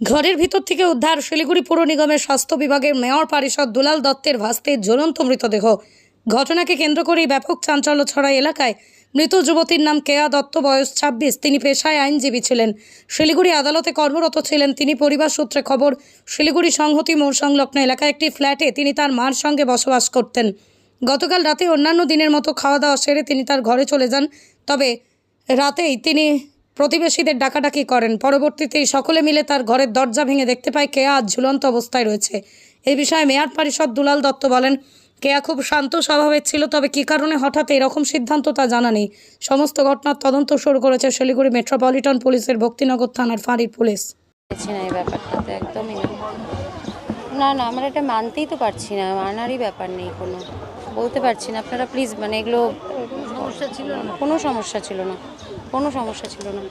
ঘরের ভিতর থেকে উদ্ধার শিলিগুড়ি পুর নিগমের স্বাস্থ্য বিভাগের মেয়র পারিষদ দুলাল দত্তের ভাস্তে জ্বলন্ত মৃতদেহ। ঘটনাকে কেন্দ্র করেই ব্যাপক চাঞ্চল্য ছড়ায় এলাকায়। মৃত যুবতীর নাম কেয়া দত্ত, বয়স ছাব্বিশ। তিনি পেশায় আইনজীবী ছিলেন। শিলিগুড়ি আদালতে কর্মরত ছিলেন। তিনি পরিবার সূত্রে খবর, শিলিগুড়ি সংহতি মোড় সংলগ্ন এলাকায় একটি ফ্ল্যাটে তিনি তার মার সঙ্গে বসবাস করতেন। গতকাল রাতে অন্যান্য দিনের মতো খাওয়া দাওয়া সেরে তিনি তার ঘরে চলে যান। তবে রাতেই তিনি প্রতিবেশীদের ডাকাডাকি করেন। পরবর্তীতে সকলে মিলে তার ঘরের দরজা ভেঙে দেখতে পায় কেয়া আজ ঝুলন্ত অবস্থায় রয়েছে। এই বিষয়ে মেয়র পরিষদ দুলাল দত্ত বলেন, কেয়া খুব শান্ত স্বভাবের ছিল, তবে কী কারণে হঠাৎ এরকম সিদ্ধান্ত তা জানা নেই। সমস্ত ঘটনার তদন্ত শুরু করেছে শিলিগুড়ি মেট্রোপলিটন পুলিশের ভক্তিনগর থানার ফাঁড়ির পুলিশ। না এই একদমই না। না না, আমরা এটা মানতেই তো পারছি না, মানারই ব্যাপার নেই কোনো। বলতে পারছি না, আপনারা প্লিজ মানে এগুলো সমস্যা ছিল না? কোনো সমস্যা ছিল না। কোনো সমস্যা ছিল না।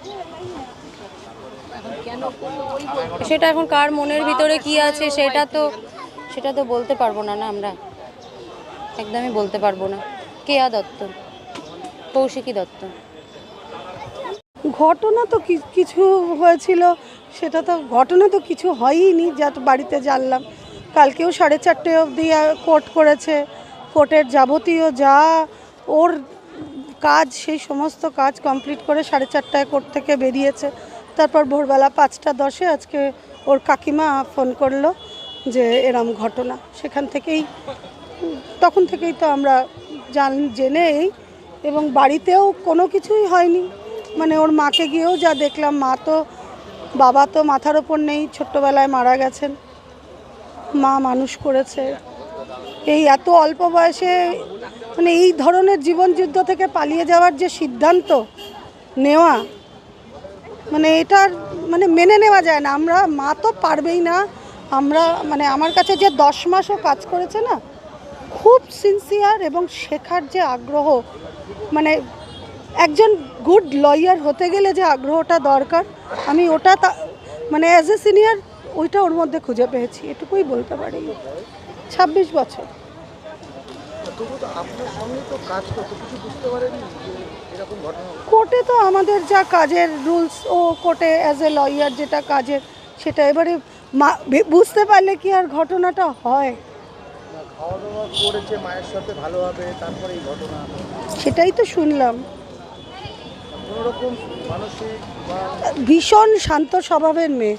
সেটা এখন কার মনের ভিতরে কি আছে সেটা তো সেটা তো বলতে পারব না না আমরা। একদমই বলতে পারব না। কেয়া দত্ত? কৌশিকী দত্ত। ঘটনা তো কিছু হয়েছিল, সেটা তো ঘটনা তো কিছু হয়ইনি যা তো বাড়িতে জানলাম। কালকেও সাড়ে চারটে অবধি কোর্ট করেছে। কোর্টের যাবতীয় যা ওর কাজ, সেই সমস্ত কাজ কমপ্লিট করে সাড়ে চারটায় কোর্ট থেকে বেরিয়েছে। তারপর ভোরবেলা পাঁচটা দশে আজকে ওর কাকিমা ফোন করল যে এরম ঘটনা। সেখান থেকেই, তখন থেকেই তো আমরা জান জেনেই এবং বাড়িতেও কোনো কিছুই হয়নি। মানে ওর মাকে গিয়েও যা দেখলাম, মা তো, বাবা তো মাথার ওপর নেই, ছোট্টবেলায় মারা গেছেন। মা মানুষ করেছে। এই এত অল্প বয়সে মানে এই ধরনের জীবনযুদ্ধ থেকে পালিয়ে যাওয়ার যে সিদ্ধান্ত নেওয়া মানে এটার মানে মেনে নেওয়া যায় না। আমরা, মা তো পারবেই না। আমরা মানে আমার কাছে যে দশ মাসও কাজ করেছে না, খুব সিনসিয়ার এবং শেখার যে আগ্রহ মানে একজন গুড লয়ার হতে গেলে যে আগ্রহটা দরকার, আমি ওটা তা মানে অ্যাজ এ সিনিয়র ওইটা ওর মধ্যে খুঁজে পেয়েছি। এটুকুই বলতে পারি। ছাব্বিশ বছর। কোর্টে তো আমাদের যা কাজের রুলস ও কোর্টে অ্যাজ এ লয়ার যেটা কাজের সেটা এবারে বুঝতে পারলে কি আর ঘটনাটা হয়? খাওয়া দাওয়া করেছে মায়ের সাথে ভালোভাবে তারপরে এই ঘটনা। সেটাই তো শুনলাম। ভীষণ শান্ত স্বভাবের মেয়ে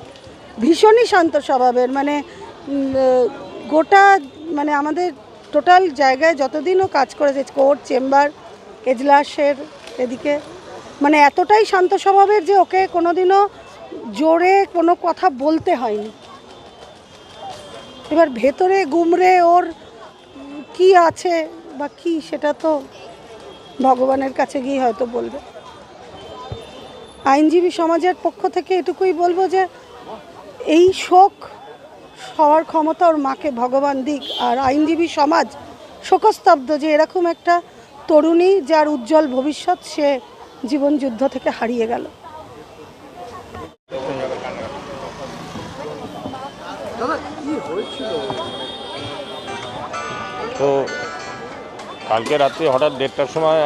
ভীষণই শান্ত স্বভাবের মানে গোটা মানে আমাদের টোটাল জায়গায় যতদিনও কাজ করেছে, কোর্ট, চেম্বার, এজলাসের এদিকে মানে এতটাই শান্ত স্বভাবের যে ওকে কোনোদিনও জোরে কোনো কথা বলতে হয়নি। এবার ভেতরে গুমরে ওর কি আছে বা কি, সেটা তো ভগবানের কাছে গিয়ে হয়তো বলবে। আইনজীবী সমাজের পক্ষ থেকে এটুকুই বলব যে, এই শোক হওয়ার ক্ষমতা ওর মাকে ভগবান দিক আর আইনজীবী সমাজ শোকস্তব্ধ যে এরকম একটা তরুণী যার উজ্জ্বল ভবিষ্যৎ সে জীবন যুদ্ধ থেকে হারিয়ে গেল। তো কালকে রাত্রে হঠাৎ দেড়টার সময়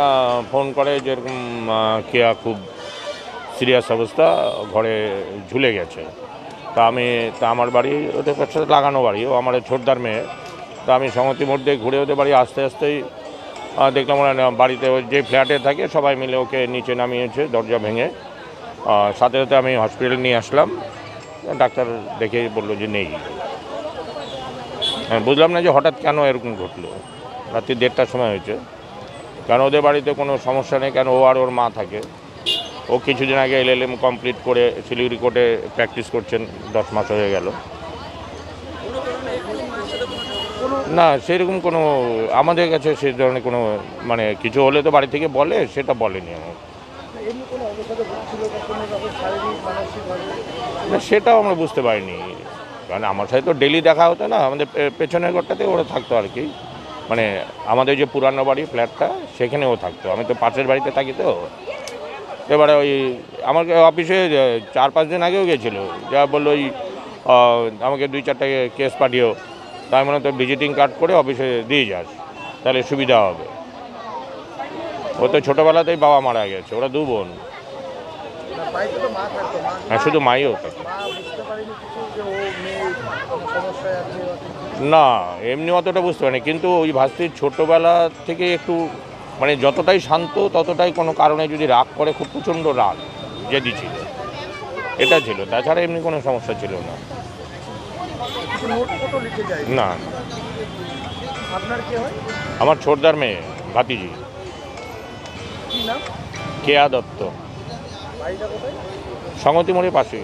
ফোন করে যেরকম কেয়া খুব সিরিয়াস অবস্থা ঘরে ঝুলে গেছে। তা আমি, তা আমার বাড়ি ওদের সাথে লাগানো বাড়ি, ও আমার ছোটদার মেয়ে। তা আমি সংহতি মধ্যে ঘুরে ওদের বাড়ি আস্তে আস্তেই দেখলাম ওরা বাড়িতে যে ফ্ল্যাটে থাকে, সবাই মিলে ওকে নিচে নামিয়েছে, দরজা ভেঙে। সাথে সাথে আমি হসপিটালে নিয়ে আসলাম। ডাক্তার দেখে বলল যে নেই। হ্যাঁ বুঝলাম না যে হঠাৎ কেন এরকম ঘটলো। রাত্রি দেড়টার সময় হয়েছে। কারণ ওদের বাড়িতে কোনো সমস্যা নেই? কেন ও আর ওর মা থাকে? ও কিছুদিন আগে এল এলএলএম কমপ্লিট করে শিলিগুড়ি কোর্টে প্র্যাকটিস করছেন, দশ মাস হয়ে গেল। না, সেরকম কোনো, আমাদের কাছে সে ধরনের কোনো মানে কিছু হলে তো বাড়ি থেকে বলে, সেটা বলেনি আমার না, সেটাও আমরা বুঝতে পারিনি। কারণ আমার সাথে তো ডেলি দেখা হতো না, আমাদের পেছনের ঘরটাতে ওরা থাকতো আর কি। মানে আমাদের যে পুরানো বাড়ি ফ্ল্যাটটা সেখানেও থাকতো। আমি তো পাশের বাড়িতে থাকি তো। এবারে ওই আমাকে অফিসে চার পাঁচ দিন আগেও গেছিল। যা বলল ওই আমাকে দুই চারটে কেস পাঠিয়েও। তাই মানে তো ভিজিটিং কার্ড করে অফিসে দিয়ে যাস, তাহলে সুবিধা হবে। ও তো ছোটোবেলাতেই বাবা মারা গেছে, ওরা দু বোন। হ্যাঁ শুধু মাইও থাকে? না, এমনি অতটা বুঝতে পারিনি, কিন্তু ওই ভাস্তির ছোটোবেলা থেকে একটু মানে যতটাই শান্ত ততটাই কোনো কারণে যদি রাগ করে খুব প্রচণ্ড রাগ জেদি ছিল এটা ছিল তাছাড়া এমনি কোনো সমস্যা ছিল না। না। আমার ছোটদার মেয়ে ভাতিজি। কেয়া দত্ত। সংগতি মোড়ের পাশে